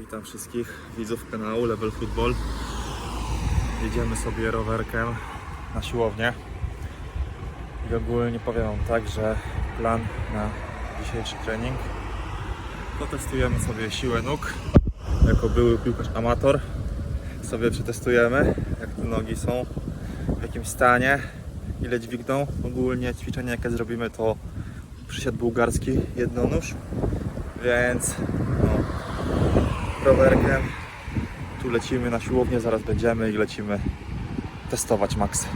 Witam wszystkich widzów kanału Level Football. Jedziemy sobie rowerkiem na siłownię. I ogólnie powiem Wam tak, że plan na dzisiejszy trening potestujemy sobie siłę nóg. Jako były piłkarz amator sobie przetestujemy, jak te nogi są, w jakim stanie, ile dźwigną. Ogólnie ćwiczenie jakie zrobimy to przysiad bułgarski jednonóż, więc no, rowerkiem. Tu lecimy na siłownię, zaraz będziemy i lecimy testować Maxa.